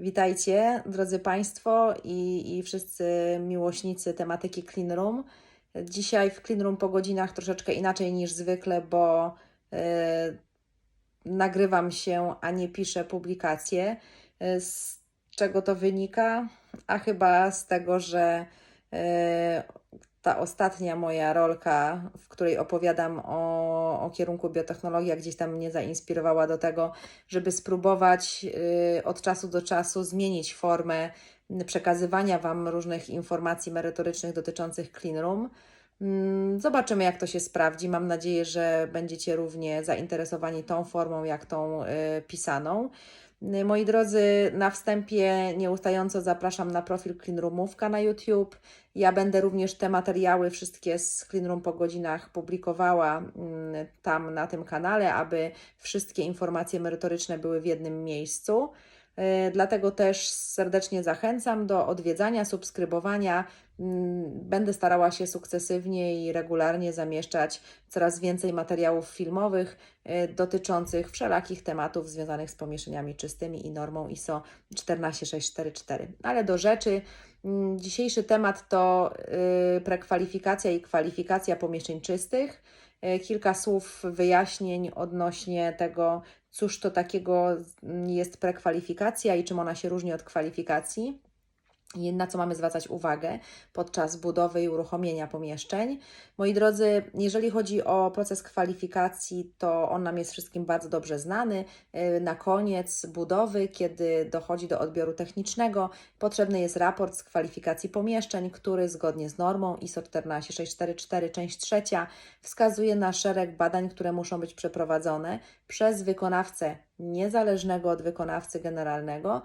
Witajcie, drodzy Państwo i, i wszyscy miłośnicy tematyki Clean Room. Dzisiaj w Clean Room po godzinach troszeczkę inaczej niż zwykle, bo e, nagrywam się, a nie piszę publikacje. Z czego to wynika? A chyba z tego, że e, ta ostatnia moja rolka, w której opowiadam o, o kierunku biotechnologia, gdzieś tam mnie zainspirowała do tego, żeby spróbować y, od czasu do czasu zmienić formę przekazywania Wam różnych informacji merytorycznych dotyczących Clean Room. Mm, Zobaczymy, jak to się sprawdzi. Mam nadzieję, że będziecie równie zainteresowani tą formą, jak tą y, pisaną. Y, Moi drodzy, na wstępie nieustająco zapraszam na profil Clean Roomówka na YouTube. Ja będę również te materiały wszystkie z Clean Room po godzinach publikowała mm, tam na tym kanale, aby wszystkie informacje merytoryczne były w jednym miejscu. E, Dlatego też serdecznie zachęcam do odwiedzania, subskrybowania. Mm, Będę starała się sukcesywnie i regularnie zamieszczać coraz więcej materiałów filmowych e, dotyczących wszelakich tematów związanych z pomieszczeniami czystymi i normą ISO 14644. Ale do rzeczy. Mm, Dzisiejszy temat to y, prekwalifikacja i kwalifikacja pomieszczeń czystych. E, Kilka słów wyjaśnień odnośnie tego, cóż to takiego jest prekwalifikacja i czym ona się różni od kwalifikacji. Na co mamy zwracać uwagę podczas budowy i uruchomienia pomieszczeń. Moi drodzy, jeżeli chodzi o proces kwalifikacji, to on nam jest wszystkim bardzo dobrze znany. Yy, Na koniec budowy, kiedy dochodzi do odbioru technicznego, potrzebny jest raport z kwalifikacji pomieszczeń, który zgodnie z normą ISO 14644, część trzecia, wskazuje na szereg badań, które muszą być przeprowadzone przez wykonawcę niezależnego od wykonawcy generalnego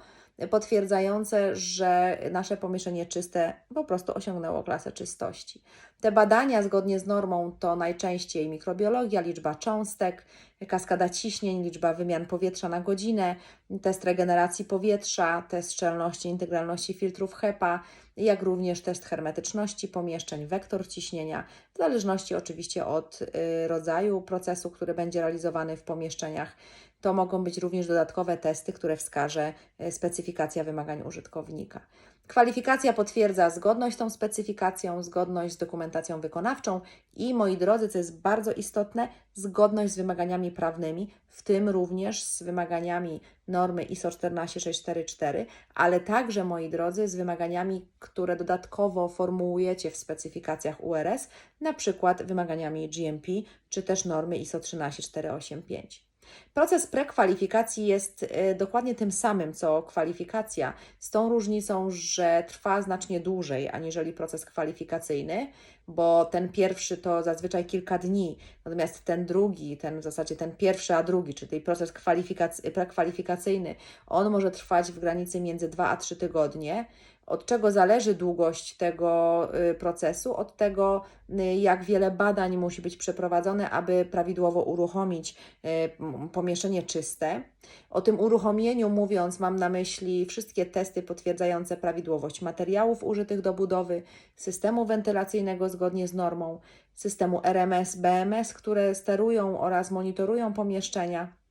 potwierdzające, że nasze pomieszczenie czyste po prostu osiągnęło klasę czystości. Te badania zgodnie z normą to najczęściej mikrobiologia, liczba cząstek, kaskada ciśnień, liczba wymian powietrza na godzinę, test regeneracji powietrza, test szczelności integralności filtrów HEPA, jak również test hermetyczności pomieszczeń, wektor ciśnienia, w zależności oczywiście od y, rodzaju procesu, który będzie realizowany w pomieszczeniach. To mogą być również dodatkowe testy, które wskaże e, specyfikacja wymagań użytkownika. Kwalifikacja potwierdza zgodność z tą specyfikacją, zgodność z dokumentacją wykonawczą i, moi drodzy, co jest bardzo istotne, zgodność z wymaganiami prawnymi, w tym również z wymaganiami normy ISO 14644, ale także, moi drodzy, z wymaganiami, które dodatkowo formułujecie w specyfikacjach URS, na przykład wymaganiami GMP czy też normy ISO 13485. Proces prekwalifikacji jest e, dokładnie tym samym co kwalifikacja, z tą różnicą, że trwa znacznie dłużej aniżeli proces kwalifikacyjny, bo ten pierwszy to zazwyczaj kilka dni, natomiast ten drugi, ten w zasadzie ten pierwszy a drugi, czyli proces kwalifikac- prekwalifikacyjny, on może trwać w granicy między 2 a 3 tygodnie. Od czego zależy długość tego y, procesu? Od tego, y, jak wiele badań musi być przeprowadzone, aby prawidłowo uruchomić y, pomieszczenie czyste. O tym uruchomieniu mówiąc, mam na myśli wszystkie testy potwierdzające prawidłowość materiałów użytych do budowy, systemu wentylacyjnego zgodnie z normą, systemu RMS, BMS, które sterują oraz monitorują pomieszczenia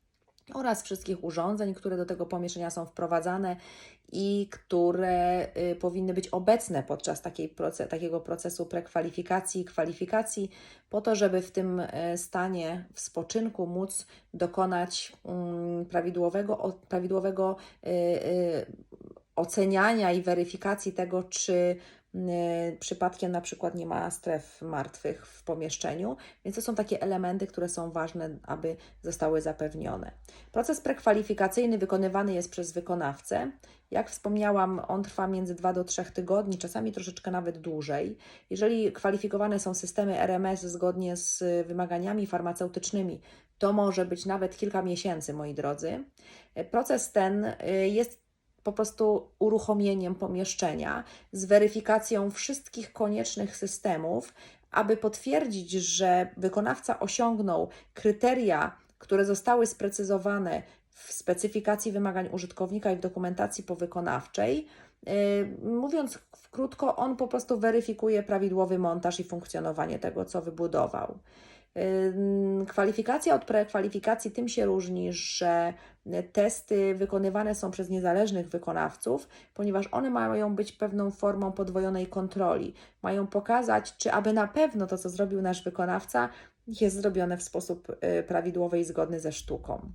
oraz wszystkich urządzeń, które do tego pomieszczenia są wprowadzane i które y, powinny być obecne podczas takiej proce- takiego procesu prekwalifikacji i kwalifikacji, po to, żeby w tym y, stanie w spoczynku móc dokonać mm, prawidłowego, prawidłowego y, oceniania i weryfikacji tego, czy przypadkiem na przykład nie ma stref martwych w pomieszczeniu, więc to są takie elementy, które są ważne, aby zostały zapewnione. Proces prekwalifikacyjny wykonywany jest przez wykonawcę. Jak wspomniałam, on trwa między 2 do 3 tygodni, czasami troszeczkę nawet dłużej. Jeżeli kwalifikowane są systemy RMS zgodnie z wymaganiami farmaceutycznymi, to może być nawet kilka miesięcy, moi drodzy. Proces ten y, jest po prostu uruchomieniem pomieszczenia z weryfikacją wszystkich koniecznych systemów, aby potwierdzić, że wykonawca osiągnął kryteria, które zostały sprecyzowane w specyfikacji wymagań użytkownika i w dokumentacji powykonawczej. Yy, Mówiąc krótko, on po prostu weryfikuje prawidłowy montaż i funkcjonowanie tego, co wybudował. Kwalifikacja od prekwalifikacji tym się różni, że testy wykonywane są przez niezależnych wykonawców, ponieważ one mają być pewną formą podwojonej kontroli. Mają pokazać, czy aby na pewno to, co zrobił nasz wykonawca, jest zrobione w sposób y, prawidłowy i zgodny ze sztuką.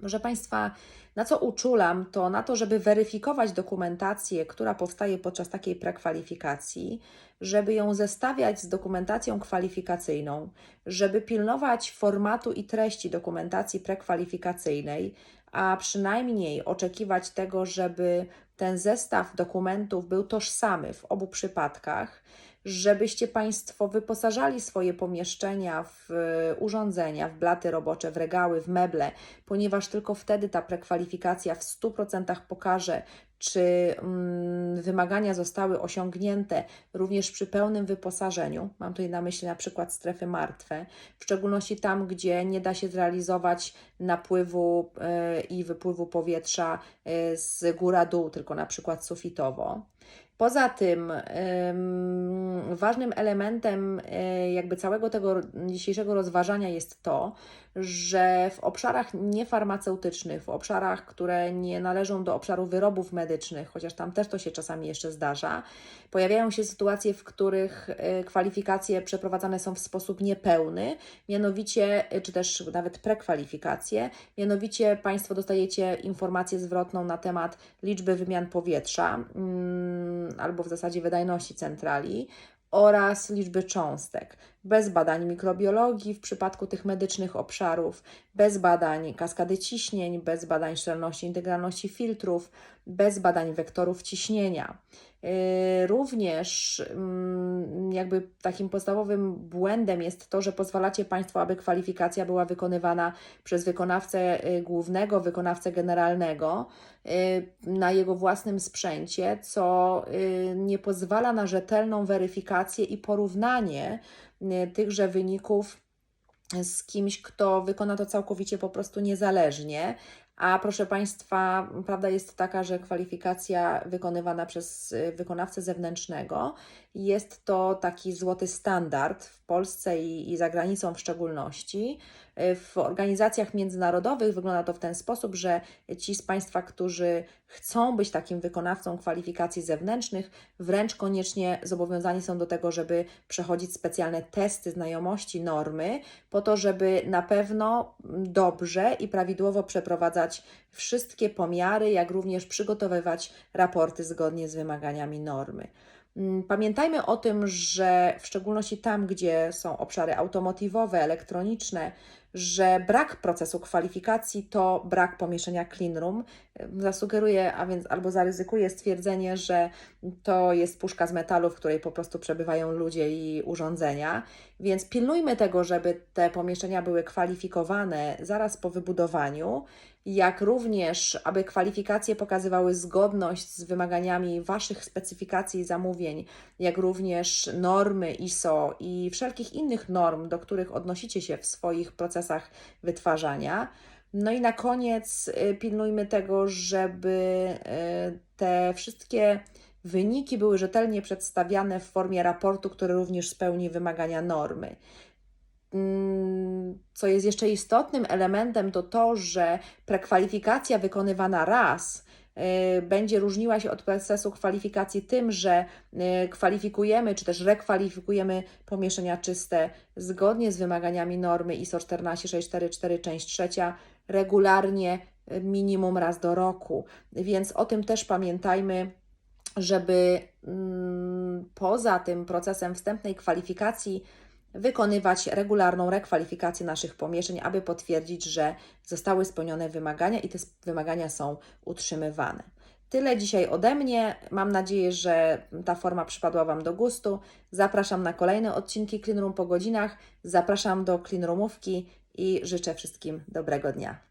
Proszę Państwa, na co uczulam, to na to, żeby weryfikować dokumentację, która powstaje podczas takiej prekwalifikacji, żeby ją zestawiać z dokumentacją kwalifikacyjną, żeby pilnować formatu i treści dokumentacji prekwalifikacyjnej, a przynajmniej oczekiwać tego, żeby ten zestaw dokumentów był tożsamy w obu przypadkach, żebyście Państwo wyposażali swoje pomieszczenia w e, urządzenia, w blaty robocze, w regały, w meble, ponieważ tylko wtedy ta prekwalifikacja w 100% pokaże, czy mm, wymagania zostały osiągnięte również przy pełnym wyposażeniu. Mam tutaj na myśli na przykład strefy martwe, w szczególności tam, gdzie nie da się zrealizować napływu y, i wypływu powietrza y, z góra-dół, tylko na przykład sufitowo. Poza tym ym, ważnym elementem y, jakby całego tego dzisiejszego rozważania jest to, że w obszarach niefarmaceutycznych, w obszarach, które nie należą do obszaru wyrobów medycznych, chociaż tam też to się czasami jeszcze zdarza, pojawiają się sytuacje, w których y, kwalifikacje przeprowadzane są w sposób niepełny, mianowicie, y, czy też nawet prekwalifikacje, mianowicie Państwo dostajecie informację zwrotną na temat liczby wymian powietrza. Mm, albo w zasadzie wydajności centrali oraz liczby cząstek, bez badań mikrobiologii w przypadku tych medycznych obszarów, bez badań kaskady ciśnień, bez badań szczelności, integralności filtrów, bez badań wektorów ciśnienia. Yy, również mm, jakby takim podstawowym błędem jest to, że pozwalacie Państwo, aby kwalifikacja była wykonywana przez wykonawcę yy, głównego, wykonawcę generalnego yy, na jego własnym sprzęcie, co nie pozwala na rzetelną weryfikację i porównanie tychże wyników z kimś, kto wykona to całkowicie po prostu niezależnie, a proszę Państwa, prawda jest taka, że kwalifikacja wykonywana przez y, wykonawcę zewnętrznego jest to taki złoty standard w Polsce i, i za granicą w szczególności. W organizacjach międzynarodowych wygląda to w ten sposób, że ci z Państwa, którzy chcą być takim wykonawcą kwalifikacji zewnętrznych, wręcz koniecznie zobowiązani są do tego, żeby przechodzić specjalne testy znajomości normy, po to, żeby na pewno dobrze i prawidłowo przeprowadzać wszystkie pomiary, jak również przygotowywać raporty zgodnie z wymaganiami normy. Mm, pamiętajmy o tym, że w szczególności tam, gdzie są obszary automotywowe, elektroniczne, że brak procesu kwalifikacji to brak pomieszczenia clean room. Zasugeruję, a więc albo zaryzykuję stwierdzenie, że to jest puszka z metalu, w której po prostu przebywają ludzie i urządzenia. Więc pilnujmy tego, żeby te pomieszczenia były kwalifikowane zaraz po wybudowaniu, jak również, aby kwalifikacje pokazywały zgodność z wymaganiami Waszych specyfikacji zamówień, jak również normy ISO i wszelkich innych norm, do których odnosicie się w swoich procesach wytwarzania. No i na koniec y, pilnujmy tego, żeby y, te wszystkie wyniki były rzetelnie przedstawiane w formie raportu, który również spełni wymagania normy. Mm, co jest jeszcze istotnym elementem, to to, że prekwalifikacja wykonywana raz y, będzie różniła się od procesu kwalifikacji tym, że y, kwalifikujemy czy też rekwalifikujemy pomieszczenia czyste zgodnie z wymaganiami normy ISO 14644 część trzecia regularnie y, minimum raz do roku. Więc o tym też pamiętajmy, żeby mm, poza tym procesem wstępnej kwalifikacji wykonywać regularną rekwalifikację naszych pomieszczeń, aby potwierdzić, że zostały spełnione wymagania i te wymagania są utrzymywane. Tyle dzisiaj ode mnie. Mam nadzieję, że ta forma przypadła Wam do gustu. Zapraszam na kolejne odcinki Clean Room po godzinach. Zapraszam do Clean Roomówki i życzę wszystkim dobrego dnia.